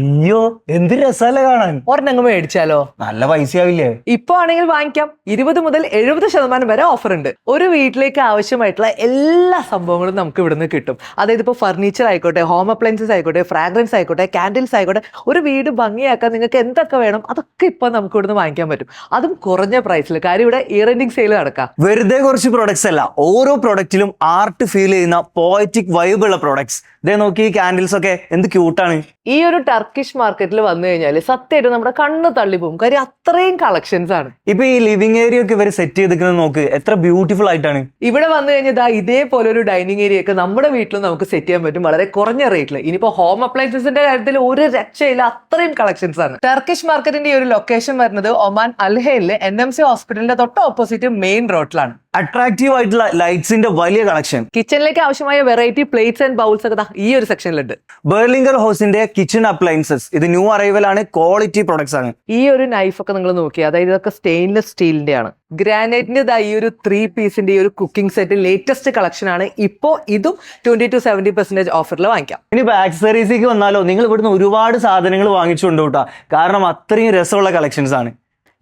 അയ്യോ എന്ത് രസമല്ലേ കാണാൻ. ഒരെണ്ണങ്ങ് മേടിച്ചാലോ? നല്ല പൈസ ആവില്ലേ ഇപ്പൊ ആണെങ്കിൽ വാങ്ങിക്കാം. ഇരുപത് മുതൽ എഴുപത് ശതമാനം വരെ ഓഫർ ഉണ്ട്. ഒരു വീട്ടിലേക്ക് ആവശ്യമായിട്ടുള്ള എല്ലാ സംഭവങ്ങളും നമുക്ക് ഇവിടുന്ന് കിട്ടും. അതായത് ഇപ്പോൾ ഫർണിച്ചർ ആയിക്കോട്ടെ ഹോം അപ്ലയൻസസ് ആയിക്കോട്ടെ ഫ്രാഗ്രൻസ് ആയിക്കോട്ടെ കാൻഡിൽസ് ആയിക്കോട്ടെ ഒരു വീട് ഭംഗിയാക്കാൻ നിങ്ങൾക്ക് എന്തൊക്കെ വേണം അതൊക്കെ ഇപ്പൊ നമുക്ക് ഇവിടുന്ന് വാങ്ങിക്കാൻ പറ്റും. അതും കുറഞ്ഞ പ്രൈസിൽ കാര്യം ഇവിടെ ഇയർ എൻഡിങ് സെയിൽ നടക്കാം. വെറുതെ കുറച്ച് പ്രൊഡക്ട്സ് അല്ല ഓരോ പ്രൊഡക്റ്റിലും ആർട്ട് ഫീൽ ചെയ്യുന്ന പോയറ്റിക് വൈബ് ഉള്ള പ്രൊഡക്ട്സ് ഇതേ നോക്കി ഈ കാൻഡിൽസ് ഒക്കെ എന്ത് ക്യൂട്ടാണ് ഈ ഒരു ടർക്കിഷ് മാർക്കറ്റിൽ വന്നു കഴിഞ്ഞാൽ സത്യമായിട്ട് നമ്മുടെ കണ്ണ് തള്ളിപ്പോകും കാര്യം അത്രയും കളക്ഷൻസ് ആണ്. ഇപ്പൊ ഈ ലിവിംഗ് ഏരിയ ഒക്കെ ഇവർ സെറ്റ് ചെയ്തിരിക്കുന്നത് നോക്ക് എത്ര ബ്യൂട്ടിഫുൾ ആയിട്ടാണ്. ഇവിടെ വന്നു കഴിഞ്ഞാൽ ഇതേപോലെ ഒരു ഡൈനിങ് ഏരിയ ഒക്കെ നമ്മുടെ വീട്ടിലും നമുക്ക് സെറ്റ് ചെയ്യാൻ പറ്റും വളരെ കുറഞ്ഞ റേറ്റിൽ ഇനിയിപ്പോ ഹോം അപ്ലയൻസസിന്റെ കാര്യത്തിൽ ഒരു രക്ഷയില്ല അത്രയും കളക്ഷൻസ് ആണ്. ടർക്കിഷ് മാർക്കറ്റിന്റെ ഈ ഒരു ലൊക്കേഷൻ വരുന്നത് ഒമാൻ അൽഹയിലെ എൻ എം സി ഹോസ്പിറ്റലിന്റെ തൊട്ട് ഓപ്പോസിറ്റ് മെയിൻ റോഡിലാണ് അട്രാക്റ്റീവ് ആയിട്ടുള്ള ലൈറ്റ്സിന്റെ വലിയ കളക്ഷൻ കിച്ചണിലേക്ക് ആവശ്യമായ വെറൈറ്റി പ്ലേറ്റ്സ് ആൻഡ് ബൗൾസ് ഒക്കെ ഈ ഒരു സെക്ഷനിലുണ്ട് ബെർലിംഗർ ഹൗസിന്റെ കിച്ചൺ അപ്ലയൻസസ് ഇത് ന്യൂ അറൈവൽ ആണ് ക്വാളിറ്റി പ്രൊഡക്ട്സ് ആണ്. ഈ ഒരു നൈഫ് ഒക്കെ നിങ്ങൾ നോക്കി അതായത് ഇതൊക്കെ സ്റ്റെയിൻലെസ് സ്റ്റീലിന്റെ ആണ്. ഗ്രാനൈറ്റിന്റെ ഈ ഒരു ത്രീ പീസിന്റെ ഈ ഒരു കുക്കിംഗ് സെറ്റ് ലേറ്റസ്റ്റ് കളക്ഷൻ ആണ്. ഇപ്പോ ഇതും ട്വന്റി ടു സെവന്റി പെർസെന്റേജ് ഓഫറിൽ വാങ്ങിക്കാം. ഇനിയിപ്പോ ആക്സസറീസിലേക്ക് വന്നാലോ നിങ്ങൾ ഇവിടുന്ന് ഒരുപാട് സാധനങ്ങൾ വാങ്ങിച്ചുകൊണ്ട് കൂട്ടാ കാരണം അത്രയും രസമുള്ള കളക്ഷൻസ് ആണ്.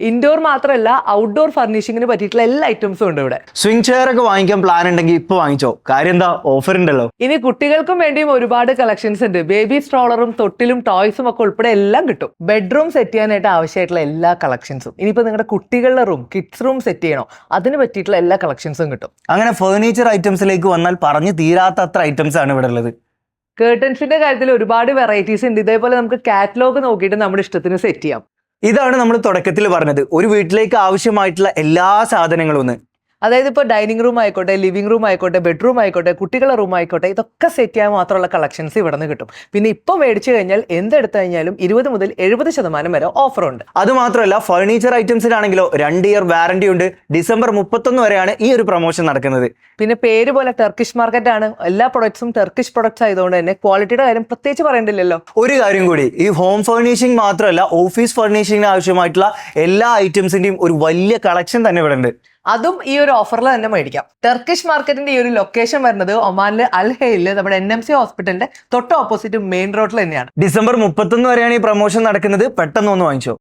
ഇൻഡോർ മാത്രമല്ല ഔട്ട്ഡോർ ഫർണിഷിങ്ങിന് പറ്റിയിട്ടുള്ള എല്ലാ ഐറ്റംസും ഉണ്ട് ഇവിടെ. സ്വിംഗ് ചെയർ ഒക്കെ വാങ്ങിക്കാൻ പ്ലാൻ ഉണ്ടെങ്കിൽ ഇപ്പൊ വാങ്ങിച്ചോ. കാര്യം എന്താ ഓഫർ ഉണ്ടല്ലോ. ഇനി കുട്ടികൾക്കും വേണ്ടിയും ഒരുപാട് കളക്ഷൻസ് ഉണ്ട്. ബേബി സ്ട്രോളറും തൊട്ടിലും ടോയ്സും ഒക്കെ ഉൾപ്പെടെ എല്ലാം കിട്ടും. ബെഡ്റൂം സെറ്റ് ചെയ്യാനായിട്ട് ആവശ്യമായിട്ടുള്ള എല്ലാ കളക്ഷൻസും ഇനിയിപ്പോ നിങ്ങളുടെ കുട്ടികളുടെ റൂം കിഡ്സ് റൂം സെറ്റ് ചെയ്യണോ? അതിന് പറ്റിയിട്ടുള്ള എല്ലാ കളക്ഷൻസും കിട്ടും. അങ്ങനെ ഫേർണിച്ചർ ഐറ്റംസിലേക്ക് വന്നാൽ പറഞ്ഞു തീരാത്ത അത്ര ഐറ്റംസ് ആണ് ഇവിടെ ഉള്ളത്. കേർട്ടൻസിന്റെ കാര്യത്തിൽ ഒരുപാട് വെറൈറ്റീസ് ഉണ്ട്. ഇതേപോലെ നമുക്ക് കാറ്റലോഗ് നോക്കിയിട്ട് നമ്മുടെ ഇഷ്ടത്തിന് സെറ്റ് ചെയ്യാം. ഇതാണ് നമ്മൾ തുടക്കത്തിൽ പറഞ്ഞത്. ഒരു വീട്ടിലേക്ക് ആവശ്യമായിട്ടുള്ള എല്ലാ സാധനങ്ങളും ഒന്ന് അതായത് ഇപ്പോൾ ഡൈനിങ് റൂം ആയിക്കോട്ടെ ലിവിംഗ് റൂം ആയിക്കോട്ടെ ബെഡ്റൂം ആയിക്കോട്ടെ കുട്ടികളുടെ റൂം ആയിക്കോട്ടെ ഇതൊക്കെ സെറ്റ് ചെയ്യാൻ മാത്രമുള്ള കളക്ഷൻസ് ഇവിടെ നിന്ന് കിട്ടും. പിന്നെ ഇപ്പോൾ മേടിച്ചു കഴിഞ്ഞാൽ എന്തെടുത്തു കഴിഞ്ഞാലും ഇരുപത് മുതൽ എഴുപത് ശതമാനം വരെ ഓഫർ ഉണ്ട്. അത് മാത്രമല്ല ഫർണിച്ചർ ഐറ്റംസിനാണെങ്കിലോ രണ്ട് ഇയർ വാറണ്ടി ഉണ്ട്. ഡിസംബർ മുപ്പത്തൊന്ന് വരെയാണ് ഈ ഒരു പ്രൊമോഷൻ നടക്കുന്നത്. പിന്നെ പേര് പോലെ ടെർക്കിഷ് മാർക്കറ്റ് ആണ്. എല്ലാ പ്രൊഡക്ട്സും ടെർക്കിഷ് പ്രൊഡക്ട്സ് ആയതുകൊണ്ട് തന്നെ ക്വാളിറ്റിയുടെ കാര്യം പ്രത്യേകിച്ച് പറയേണ്ടില്ലല്ലോ ഒരു കാര്യം കൂടി ഈ ഹോം ഫർണിഷിംഗ് മാത്രമല്ല ഓഫീസ് ഫർണിഷിംഗിന് ആവശ്യമായിട്ടുള്ള എല്ലാ ഐറ്റംസിന്റെയും ഒരു വലിയ കളക്ഷൻ തന്നെ ഇവിടെ ഉണ്ട് അതും ഈ ഒരു ഓഫറിൽ തന്നെ മേടിക്കാം. ടെർക്കിഷ് മാർക്കറ്റിന്റെ ഈ ഒരു ലൊക്കേഷൻ വരുന്നത് ഒമാനിലെ അൽഹയിൽ നമ്മുടെ എൻ എം സി ഹോസ്പിറ്റലിന്റെ തൊട്ട് ഓപ്പോസിറ്റ് മെയിൻ റോഡിൽ തന്നെയാണ്. ഡിസംബർ മുപ്പത്തൊന്ന് വരെയാണ് ഈ പ്രൊമോഷൻ നടക്കുന്നത്. പെട്ടെന്ന് ഒന്ന് വാങ്ങിച്ചോ.